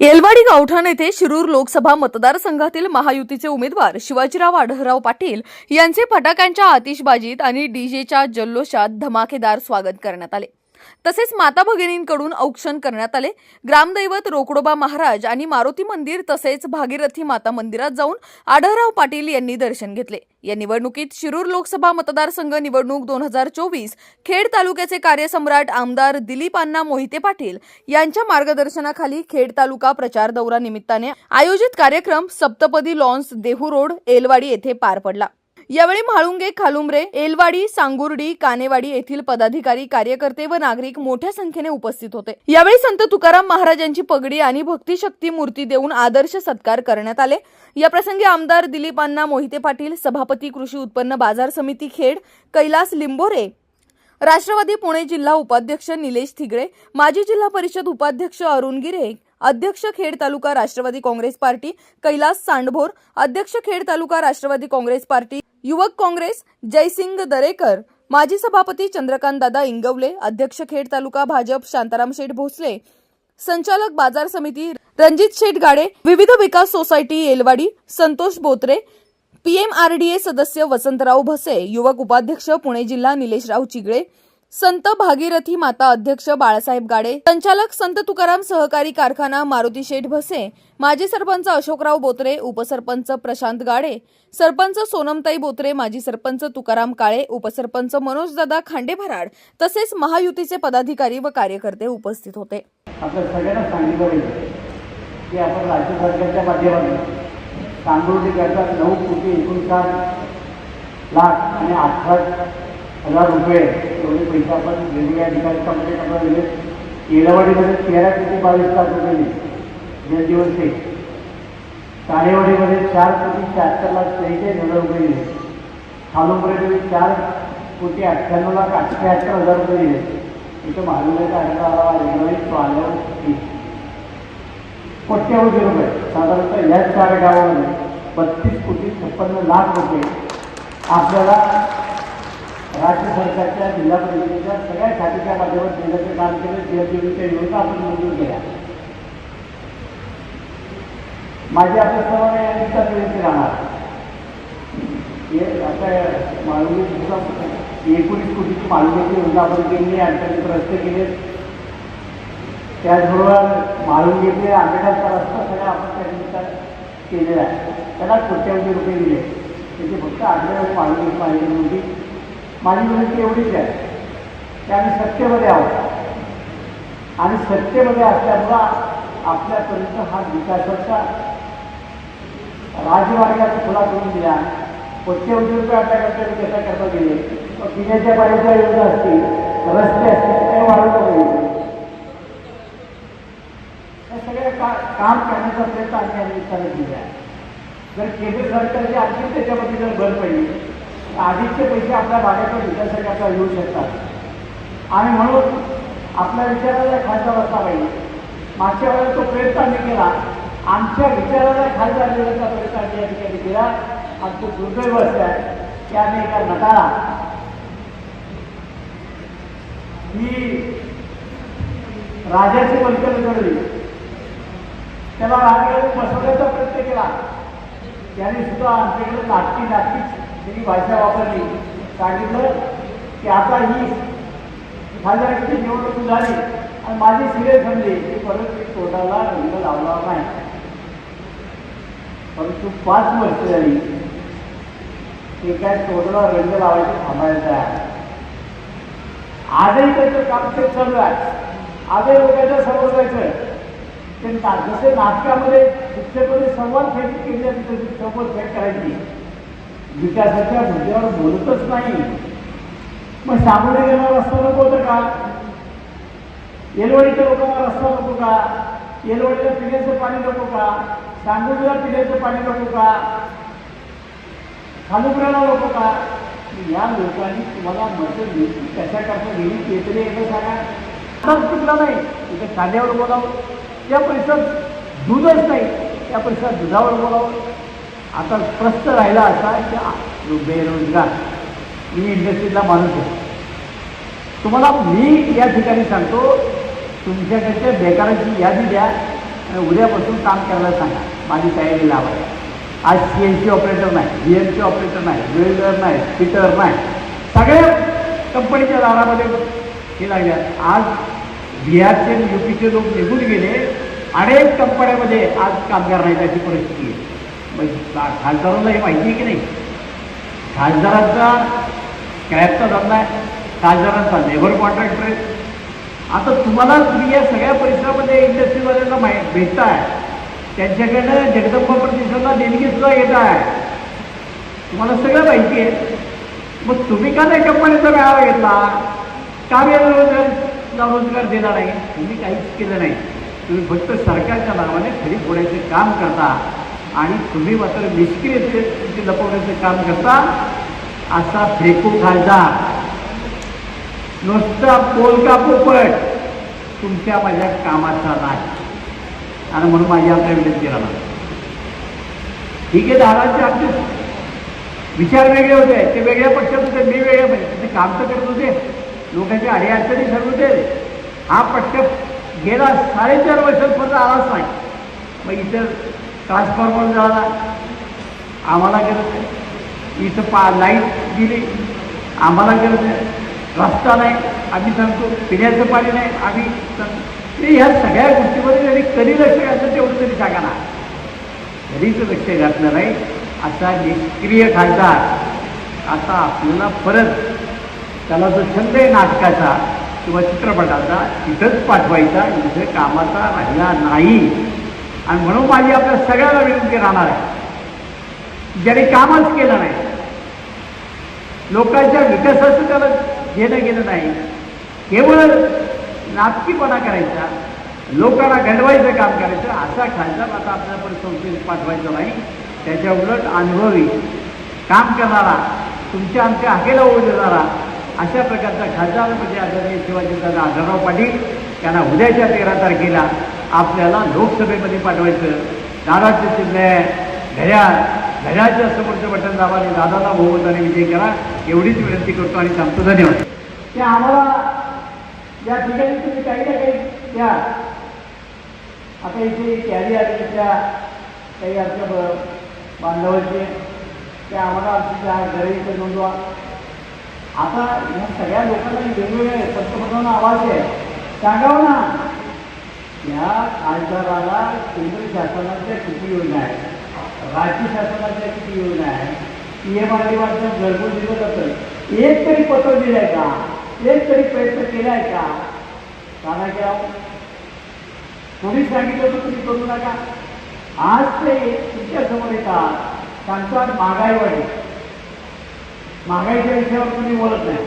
येलवाडी गावठाण येथे शिरूर लोकसभा मतदारसंघातील महायुतीचे उमेदवार शिवाजीराव आढळराव पाटील यांचे फटाक्यांच्या आतिषबाजीत आणि डीजेच्या जल्लोषात धमाकेदार स्वागत करण्यात आले. तसेच माता भगिनींकडून औक्षण करण्यात आले. ग्रामदैवत रोकडोबा महाराज आणि मारुती मंदिर तसेच भागीरथी माता मंदिरात जाऊन आढळराव पाटील यांनी दर्शन घेतले. या निवडणुकीत शिरूर लोकसभा मतदारसंघ निवडणूक दोन हजार चोवीस खेड तालुक्याचे कार्यसम्राट आमदार दिलीप अण्णा मोहिते पाटील यांच्या मार्गदर्शनाखाली खेड तालुका प्रचार दौरा निमित्ताने आयोजित कार्यक्रम सप्तपदी लॉन्स देहू रोड एलवाडी येथे पार पडला. यावेळी म्हाळुंगे खालुंबरे एलवाडी सांगुर्डी कानेवाडी येथील पदाधिकारी कार्यकर्ते व नागरिक मोठ्या संख्येने उपस्थित होते. यावेळी संत तुकाराम महाराजांची पगडी आणि भक्तिशक्ती मूर्ती देऊन आदर्श सत्कार करण्यात आले. या प्रसंगी आमदार दिलीप अण्णा मोहिते पाटील सभापती कृषी उत्पन्न बाजार समिती खेड कैलास लिंबोरे राष्ट्रवादी पुणे जिल्हा उपाध्यक्ष निलेश थिगळे माजी जिल्हा परिषद उपाध्यक्ष अरुण गिरे अध्यक्ष खेड तालुका राष्ट्रवादी काँग्रेस पार्टी कैलास सांडभोर अध्यक्ष Khed taluka Rashtrawadi Congress party Yuvak Congress Jaising Darekar माजी सभापती चंद्रकांत दादा इंगवले अध्यक्ष खेड तालुका भाजप शांताराम शेठ भोसले संचालक बाजार समिती रणजित शेठ गाडे विविध विकास सोसायटी येलवाडी संतोष बोत्रे पीएमआरडीए सदस्य वसंतराव भसे युवक उपाध्यक्ष पुणे जिल्हा निलेशराव चिगळे संत भागीरथी माता अध्यक्ष बाळासाहेब गाडे संचालक संत तुकाराम सहकारी कारखाना मारुती शेठ भसे माजी सरपंच अशोकराव बोत्रे उपसरपंच प्रशांत गाडे सरपंच सोनमताई बोत्रे माजी सरपंच तुकाराम काळे उपसरपंच मनोजदादा खांडे भराड तसेच महायुतीचे पदाधिकारी व कार्यकर्ते उपस्थित होते. आपल्या सगळ्यांना सांगितलं पाहिजे की आपण राज्य सरकारच्या माध्यमातून नऊ कोटी एकोणसाठ लाख आणि अठरा हजार रुपये. एवढे पैसे आपण वेगवेगळ्या ठिकाणी. कंपनी म्हणजे आपण दिले. येलवाडीमध्ये तेरा कोटी बावीस लाख रुपये दिले. जलजीवन ते चार कोटी शहात्तर लाख त्रेचाळीस हजार रुपये दिले. खालुंबरेमध्ये चार कोटी अठ्ठ्याण्णव लाख अठ्ठ्याहत्तर हजार रुपये दिले. इथं महाविद्यालयाचा अठरा रेल्वे तो आल्यावर फी रुपये. साधारणतः याच चार गावामध्ये बत्तीस कोटी छप्पन्न लाख रुपये आपल्याला राज्य सरकारच्या जिल्हा परिषदेच्या सगळ्या खात्याच्या माध्यमात देण्याचं काम केलं जलजीवनच्या योजना आपण मंजूर केल्या माझी आपल्या सर्वांना या निमित्तानं विनंती राहणार. हे आता माळुंगी एकोणीस कोटीची माळुंगीची योजना आपण केली अडचणीत रस्ते केले. त्याचबरोबर माळुंगीचे आंबेडकरचा रस्ता सगळा आपण त्या निमित्तानं केलेला आहे. त्याला कोट्यावधी रुपये दिले. त्याची फक्त आठवड्यावर माळुंगी माहिती होती. माझी विनंती एवढीच आहे की आम्ही सत्तेमध्ये आहोत. आणि सत्तेमध्ये असल्यामुळं आपल्यापर्यंत हा विकासाचा राजमार्गाचा खुला करून दिला. कोट्यवधी रुपये आपल्याकडे विकासा करता गेले पिण्याच्या पाण्याच्या योजना असतील रस्ते असतील काही वाढवता गेले या सगळ्या का काम करण्याचा प्रयत्न आम्ही या निमित्ताने केला आहे. जर केंद्र सरकारची आणखी त्याच्यामध्ये जर भर पडली आधीचे पैसे आपल्या भागाच्या विकासासाठी आपल्याला येऊ शकतात. आणि म्हणून आपल्या विचाराला खालचा बसला पाहिजे. मागच्या वेळेला तो प्रयत्न आम्ही केला. आमच्या विचाराला खालचा आणण्याचा प्रयत्न आम्ही या ठिकाणी केला आमचं दुर्दैव असं आहे की आम्ही एका नटाला ही राजाची वंचन घडली त्याला राजकारण बसवण्याचा प्रयत्न केला. त्याने सुद्धा आमच्याकडे नाटकी नाटकी त्यांनी भाषा वापरली सांगितलं की आता ही खासदारांची निवडणूक झाली आणि माझी सिरियस समजली की परत मी कोर्टाला रंग लावला नाही. परंतु पाच वर्ष झाली ते काय तोडला रंग लावायचं थांबायचं आहे. आजही त्याचं काम ते चालू आहे. आजही लोकांच्या समोर जायचं ते जसे नाटकामध्ये शिक्षकांनी संवाद फेक केली जाते तशी समोर फेक करायची. विकासाच्या मुद्द्यावर बोलतच नाही. मग सामोरे गेला रस्ता नको होतं का? येलवाडीच्या लोकांना रस्ता नको का? येलवाडीला पिण्याचं पाणी नको का? सांगोलीला पिण्याचं पाणी नको का? खालुपुराला नको का? या लोकांनी तुम्हाला मतं दिली कशा करता दिली ते तरी एकदा सांगा? आताच चुकला नाही. इथे कांद्यावर बोलावं. त्या परिसरात दूधच नाही. त्या परिसरात दुधावर बोलावं. आता प्रश्न राहिला असा की बेरोजगार. मी इंडस्ट्रीतला माणूस आहे. तुम्हाला मी या ठिकाणी सांगतो तुमच्याकडच्या बेकारांची यादी द्या आणि उद्यापासून काम करायला सांगा. माझी तयारी लावा. आज सी एन सी ऑपरेटर नाही बी एम सी ऑपरेटर नाही ज्वेलर नाही फिटर नाही. सगळ्या कंपनीच्या दारामध्ये हे लागल्या. आज बिहारचे यू पीचे लोक निघून गेले. अनेक कंपन्यामध्ये आज कामगार नाहीत अशी परिस्थिती आहे. खासदारांना हे माहिती आहे की नाही? खासदारांचा कॅबचा धंदा आहे. खासदारांचा लेबर कॉन्ट्रॅक्टर आहे. आता तुम्हाला तुम्ही या सगळ्या परिसरामध्ये इंडस्ट्रीवाल्यांना माहीत भेटताय. त्यांच्याकडनं जगदंबा प्रतिष्ठानला देणगी सुद्धा येत आहे. तुम्हाला सगळं माहिती आहे. मग तुम्ही का नाही कंपनीचा मेळावा घेतला? का बी रोजगार रोजगार दिला नाही तुम्ही काहीच केलं नाही. तुम्ही फक्त सरकारच्या नावाने खरी फोडायचं काम करता. आणि तुम्ही मात्र निष्क्रियते लपवण्याचं काम करता असा फेकू खासदार नुसता पोलका पोपट तुमच्या माझ्या कामाचा नाही. आणि म्हणून माझी आपल्या विनंती राहणार ठीक आहे दादाचे आमचे विचार वेगळे होते. ते वेगळ्या पक्षात होते मी वेगळ्या पक्ष ते काम तर करत होते. लोकांच्या अडीअडचणी सर्व होते. हा पक्ष गेला साडेचार वर्षांपर्यंत आलाच नाही. मग इतर ट्रान्सफॉर्मर झाला. आम्हाला गरज आहे इथं पा लाइट दिली. आम्हाला गरज आहे रस्ता नाही. आम्ही सांगतो पिण्याचं पाणी नाही. आम्ही सांगतो ते ह्या सगळ्या गोष्टीमध्ये जरी कधी लक्ष घातलं तेवढं तरी सांगा ना कधीच लक्ष घातलं नाही. असा निष्क्रिय खासदार आता आपल्याला परत त्याला जो छंद आहे नाटकाचा किंवा चित्रपटाचा तिथंच पाठवायचा. इथं कामाचा राहिला नाही. आणि म्हणून माझी आपल्या सगळ्याला विनंती राहणार आहे. ज्याने कामच केलं नाही लोकांच्या विकासाचं त्याला घेणं गेलं नाही. केवळ नाटकीपणा करायचा लोकांना घडवायचं काम करायचं असा खासदार आता आपल्याला पण संस्थेत पाठवायचा नाही. त्याच्या उलट अनुभवी काम करणारा तुमच्या आमच्या हाकेला ओढ देणारा अशा प्रकारचा खासदार म्हणजे आदरणीय शिवाजीदादा आढळराव पाटील त्यांना उद्याच्या तेरा तारखेला आपल्याला लोकसभेमध्ये पाठवायचं. दादाचे चिन्ह घड्याळ घड्याळच्या समोरचं बटन दाबा आणि दादाला बहुमताने विजय करा. एवढीच विनंती करतो आणि सांगतो धन्यवाद. ते आम्हाला या ठिकाणी तुम्ही काही ना काही द्या. आता इथे कॅरी आली त्या काही आमच्या ब- बांधवांचे. ते आम्हाला आमची घरी नोंदवा आता या सगळ्या लोकांना वेगवेगळे पंतप्रधान आवाज आहे. सांगावं ना. या आजाराला केंद्र शासनाच्या किती योजना आहेत? राज्य शासनाच्या किती योजना आहेत? पी एम आर डी वाटतं दिलं जातं एक तरी पत्र दिलंय का? एक तरी प्रयत्न केलाय का? का नाही केला कोणी सांगितलं तर तुम्ही करू नका. आज ते तुमच्यासमोर येतात. सांगतात महागाई वाढली. महागाईच्या विषयावर तुम्ही बोलत नाही.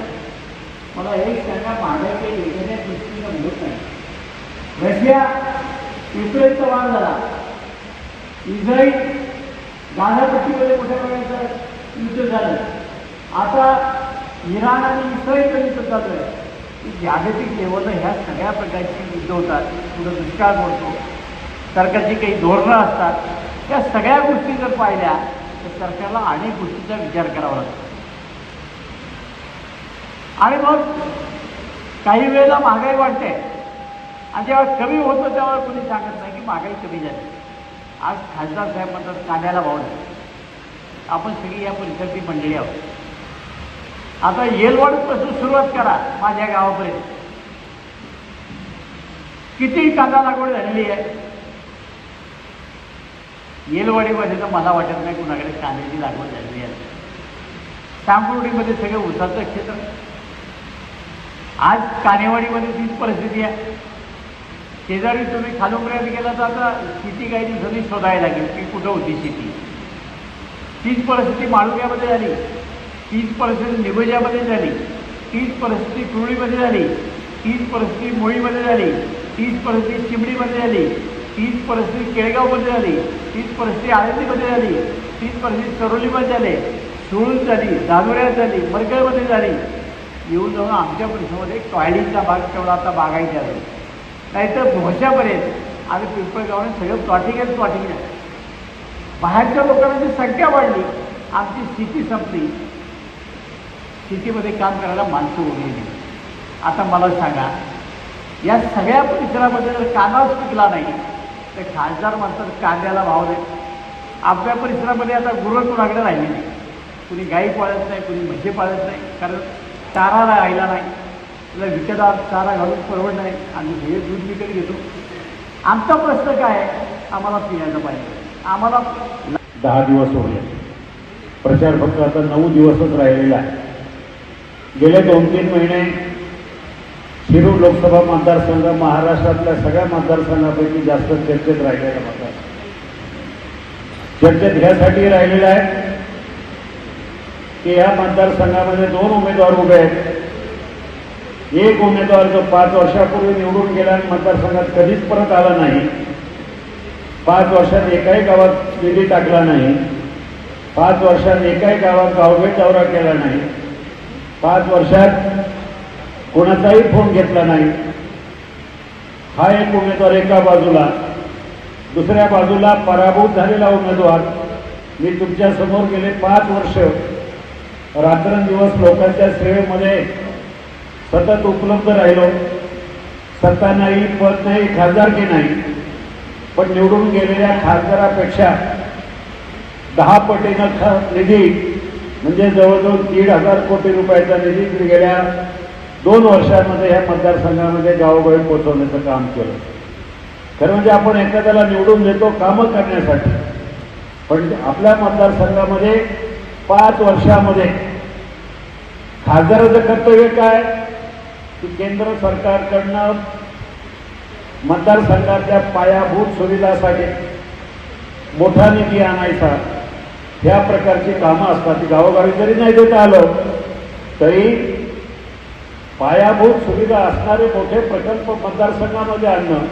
मला एक सांगा महागाईच्या योजनेच्या दृष्टीनं होत नाही. रशिया युक्रेनचा वार झाला. इस्राईल गाझापट्टीमध्ये मोठ्या प्रमाणात युद्ध झालं. आता इराण आणि इस्रायलचं युद्ध चालू आहे. जागतिक लेवलला ह्या सगळ्या प्रकारची युद्ध होतात. पुढं दुष्काळ पडतो. सरकारची काही धोरणं असतात. या सगळ्या गोष्टी जर पाहिल्या तर सरकारला अनेक गोष्टींचा विचार करावा लागतो. आणि मग काही वेळेला महागाई वाढते. आणि जेव्हा कमी होतं तेव्हा कोणी सांगत नाही की महागाई कमी झाली. आज खासदार साहेब म्हणतात कांद्याला भाव नाही. आपण सगळी या परिसरातली मंडळी आहोत. आता येलवाडपासून सुरुवात करा माझ्या गावापर्यंत. किती कांदा लागवड झालेली आहे? येलवाडीमध्ये तर मला वाटत नाही कुणाकडे कांद्याची लागवड झालेली आहे. सांगुर्डीमध्ये सगळं उसाचं क्षेत्र. आज कानेवाडीमध्ये तीच परिस्थिती आहे. शेजारी तुम्ही खालोपर्यंत गेला तर आता शेती काही दिवसांनी शोधायला लागेल की कुठं होती शेती? तीच परिस्थिती माळुक्यामध्ये झाली. तीच परिस्थिती निगोजामध्ये झाली. तीच परिस्थिती कुरळीमध्ये झाली. तीच परिस्थिती मोळीमध्ये झाली. तीच परिस्थिती चिमडीमध्ये झाली. तीच परिस्थिती केळगावमध्ये झाली. तीच परिस्थिती आळंदीमध्ये झाली. तीच परिस्थिती सरोलीमध्ये झाली. सुळून झाली दादुऱ्यात झाली मरगळमध्ये झाली. येऊन जाऊन आमच्या परिसरामध्ये टॉयलेटचा भाग तेवढा आता बागायचा झाला नाहीतर भोशापर्यंत आणि पिंपळगावने सगळं प्लॉटिंग आहे प्लॉटिंग आहे बाहेरच्या लोकांची संख्या वाढली. आमची स्थिती संपली. शेतीमध्ये काम करायला माणसं उभी नाही आता मला सांगा या सगळ्या परिसरामध्ये जर कांदाच पिकला नाही तर खासदार म्हणतात कांद्याला भाव दे. आपल्या परिसरामध्ये आता गुरं कुणाकडे राहिली नाही कुणी गाई पाळत नाही कुणी म्हशी पाळत नाही कारण चारा राहिला नाही. तुला विकत चारा घालून परवड नाही. आम्ही हे दूध विकत घेतो. आमचा प्रश्न काय आहे? आम्हाला पिण्याचं पाहिजे. आम्हाला दहा दिवस होते प्रचार फक्त आता नऊ दिवसच राहिलेला आहे. गेले दोन तीन महिने शिरूर लोकसभा मतदारसंघ महाराष्ट्रातल्या सगळ्या मतदारसंघापैकी जास्त चर्चेत राहिलेला मतदार. चर्चेत ह्यासाठी राहिलेला आहे की या मतदारसंघामध्ये दोन उमेदवार उभे आहेत. एक उमेदवार जो पाच वर्षापूर्वी निवडून गेला आणि मतदारसंघात कधीच परत आला नाही पाच वर्षात एकाही गावात निधी टाकला नाही पाच वर्षात एकाही गावात गावभेट दौरा केला नाही पाच वर्षात कोणाचाही फोन घेतला नाही हा एक उमेदवार एका बाजूला दुसऱ्या बाजूला पराभूत झालेला उमेदवार मी तुमच्यासमोर गेले पाच वर्ष रात्रंदिवस लोकांच्या सेवेमध्ये सतत उपलब्ध राहिलो. सत्ता नाही पद नाही खासदारकी नाही. पण निवडून गेलेल्या खासदारापेक्षा दहा पटीनं ख निधी म्हणजे जवळजवळ दीड हजार कोटी रुपयाचा निधी गेल्या दोन वर्षांमध्ये या मतदारसंघामध्ये गावोगावी पोचवण्याचं काम केलं. खरं म्हणजे आपण एखाद्याला निवडून देतो कामं करण्यासाठी. पण आपल्या मतदारसंघामध्ये पाच वर्षामध्ये खासदाराचं कर्तव्य काय? की केंद्र सरकारकडनं मतदारसंघाच्या पायाभूत सुविधासाठी मोठा निधी आणायचा. ह्या प्रकारची कामं असतात. ती गावोगावी जरी नाही देता आलं तरी पायाभूत सुविधा असणारे मोठे प्रकल्प मतदारसंघामध्ये आणणं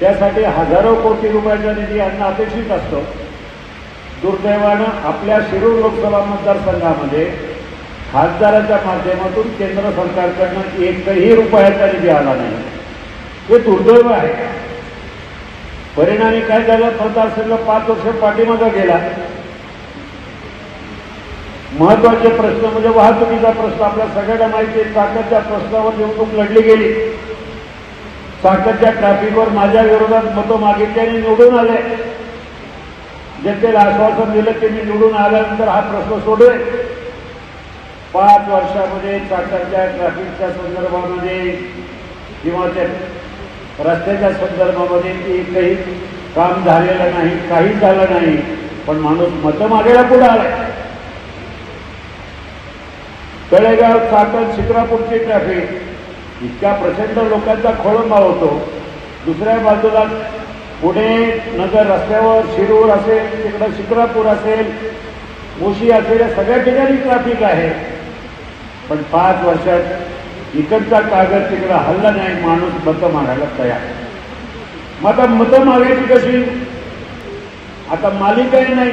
त्यासाठी हजारो कोटी रुपयाचा निधी आणणं अपेक्षित असतं. दुर्दैवानं आपल्या शिरूर लोकसभा मतदारसंघामध्ये खासदाराच्या माध्यमातून केंद्र सरकारकडनं एकही रुपयाचा निधी आला नाही. हे दुर्दैव आहे. परिणामी काय झालं? मतदारसंघ पाच वर्ष पाठीमागं गेला. महत्त्वाचे प्रश्न म्हणजे वाहतुकीचा प्रश्न. आपल्या सगळ्यांना माहिती आहे चाकरच्या प्रश्नावर निवडणूक लढली गेली. चाकरच्या ट्रॅफिकवर माझ्या विरोधात मतं मागितल्याने निवडून आले. जनतेला आश्वासन दिलं की मी निवडून आल्यानंतर हा प्रश्न सोडवेल पाच वर्षामध्ये ट्रॅक्टरच्या ट्रॅफिकच्या संदर्भामध्ये किंवा त्या रस्त्याच्या संदर्भामध्ये एकही काम झालेलं नाही काहीच झालं नाही पण माणूस मतं मागायला पुढे आलाय. तळेगाव चाकण शिक्रापूरची ट्रॅफिक इतक्या प्रचंड लोकांचा खोळंबा होतो. दुसऱ्या बाजूला पुणे नगर रस्त्यावर शिरूर असेल तिकडं शिक्रापूर असेल मुशी असेल या सगळ्या ठिकाणी ट्रॅफिक आहे. पण पाच वर्षात इकडचा कागद तिकडं हल्ला नाही माणूस मतं मागायला तयार. मग आता मतं मागायची कशी? आता मालिकाही नाही.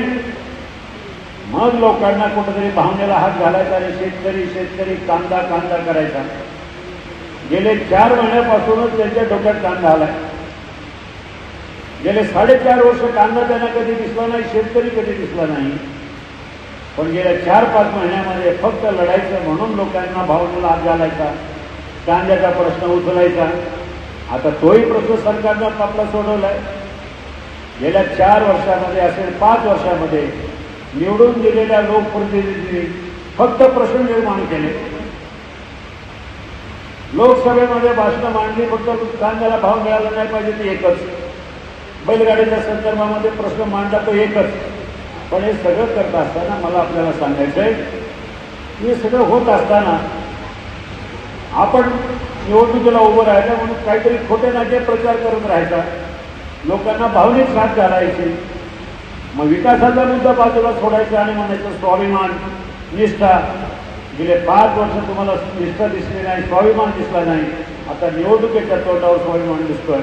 मग लोकांना कुठेतरी भावनेला हात घालायचा आणि शेतकरी शेतकरी कांदा कांदा करायचा. गेले चार महिन्यापासूनच त्यांच्या डोक्यात कांदा आलाय. गेले साडेचार वर्ष कांदा त्यांना कधी दिसला नाही शेतकरी कधी दिसला नाही. पण गेल्या चार पाच महिन्यामध्ये फक्त लढायचं म्हणून लोकांना भावनेला लाभ घालायचा कांद्याचा प्रश्न उचलायचा. आता तोही प्रश्न सरकारनं आपला सोडवलाय. गेल्या चार वर्षामध्ये असेल पाच वर्षामध्ये निवडून दिलेल्या लोकप्रतिनिधींनी फक्त प्रश्न निर्माण केले. लोकसभेमध्ये भाषणं मांडली फक्त कांद्याला भाव मिळाला नाही पाहिजे ते एकच. बैलगाडीच्या संदर्भामध्ये प्रश्न मांडला तो एकच. पण हे सगळं करत असताना मला आपल्याला सांगायचं आहे हे सगळं होत असताना आपण निवडणुकीला उभं राहायचं म्हणून काहीतरी खोटे नाटे प्रचार करत राहायचा. लोकांना भावनिक साथ घालायची मग विकासाचा मुद्दा बाजूला सोडायचा आणि म्हणायचं स्वाभिमान निष्ठा. गेले पाच वर्ष तुम्हाला निष्ठा दिसली नाही स्वाभिमान दिसला नाही. आता निवडणुकीच्या तोंडावर स्वाभिमान दिसतोय.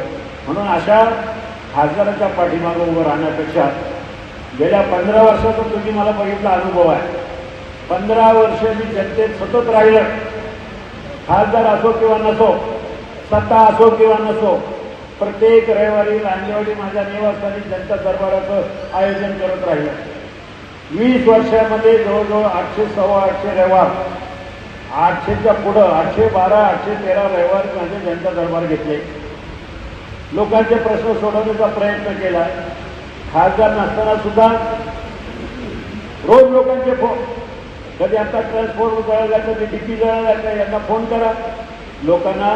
म्हणून अशा खासदाराच्या पाठीमागं उभं राहण्यापेक्षा गेल्या पंधरा वर्षाचा तुम्ही मला बघितला अनुभव आहे. पंधरा वर्ष मी जनतेत सतत राहिलं खासदार असो किंवा नसो सत्ता असो किंवा नसो प्रत्येक रविवारी रांजेवाडी माझ्या निवासस्थानी जनता दरबाराचं आयोजन करत राहिलं वीस वर्षामध्ये जवळजवळ आठशे सव्वा आठशे रविवार आठशेच्या पुढं आठशे बारा आठशे तेरा रविवार माझे जनता दरबार घेतले. लोकांचे प्रश्न सोडवण्याचा प्रयत्न केला. खासदार नसताना सुद्धा रोज लोकांचे फोन कधी आता ट्रान्सपोर्ट जळाला कधी डीपी जळायला का यांना फोन करा. लोकांना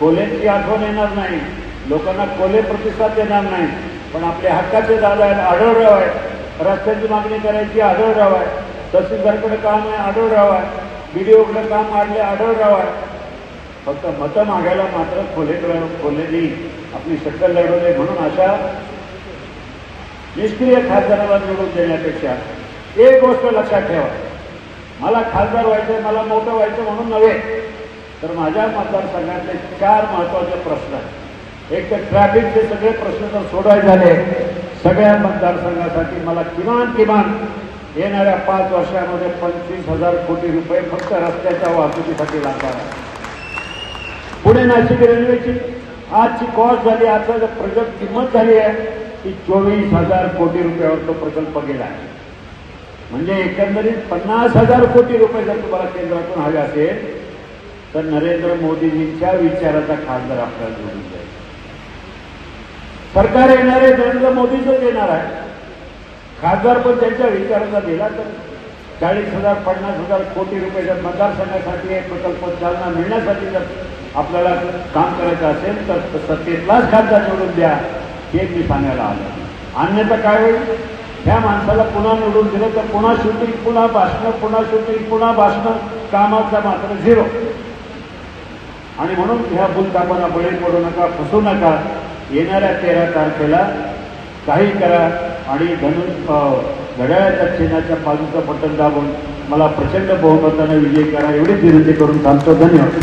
कोलेची आठवण येणार नाही. लोकांना कोले प्रतिसाद देणार नाही. पण आपले हक्काचे दादा आहेत आढळराव आहे रस्त्याची मागणी करायची आढळराव आहे तहसीलदारकडे काम आहे आढळराव आहे बीडीओकडे काम मांडले आढळराव आहे फक्त मतं मागायला मात्र खोलेकडे खोलेली आपली शक्कल लढवले म्हणून अशा निष्क्रिय खासदाराला निवडून देण्यापेक्षा एक गोष्ट लक्षात ठेवा. मला खासदार व्हायचं मला मोठं व्हायचं म्हणून नव्हे तर माझ्या मतदारसंघातले चार महत्त्वाचे प्रश्न आहेत. एक तर ट्रॅफिकचे सगळे प्रश्न जर सोडवायचे झाले. सगळ्या मतदारसंघासाठी मला किमान किमान येणाऱ्या पाच वर्षामध्ये पंचवीस हजार कोटी रुपये फक्त रस्त्याच्या वाहतुकीसाठी लागणार आहे पुणे नाशिक रेल्वेची आजची कॉस्ट झाली आता जर प्रगत किंमत झाली आहे की चोवीस हजार कोटी रुपयावर तो प्रकल्प गेला आहे. म्हणजे एकंदरीत पन्नास हजार कोटी रुपये जर तुम्हाला केंद्रातून हवे असेल तर नरेंद्र मोदीजींच्या विचाराचा खासदार आपल्याला जोडून जाईल सरकार येणार आहे नरेंद्र मोदीच येणार आहे खासदार पण त्यांच्या विचाराचा दिला तर चाळीस हजार पन्नास हजार कोटी रुपये जर मतदारसंघासाठी एक प्रकल्प चालना मिळण्यासाठी जर आपल्याला काम करायचं असेल तर सत्तेतलाच खासदार निवडून द्या. हे मी सांगायला आलं. अन्यथा काय होईल? ह्या माणसाला पुन्हा निवडून दिलं तर पुन्हा शूटिंग पुन्हा भाषणं पुन्हा शूटिंग पुन्हा भाषणं कामाचा मात्र झिरो. आणि म्हणून ह्या भूलकामाला बळी पडू नका फसू नका. येणाऱ्या तेरा तारखेला काही करा आणि धनु घड्याळ्याच्या घड्याळाच्या चिन्हाच्या बाजूचं बटन दाबून मला प्रचंड बहुमताने विजय करा. एवढीच विनंती करून सांगतो धन्यवाद.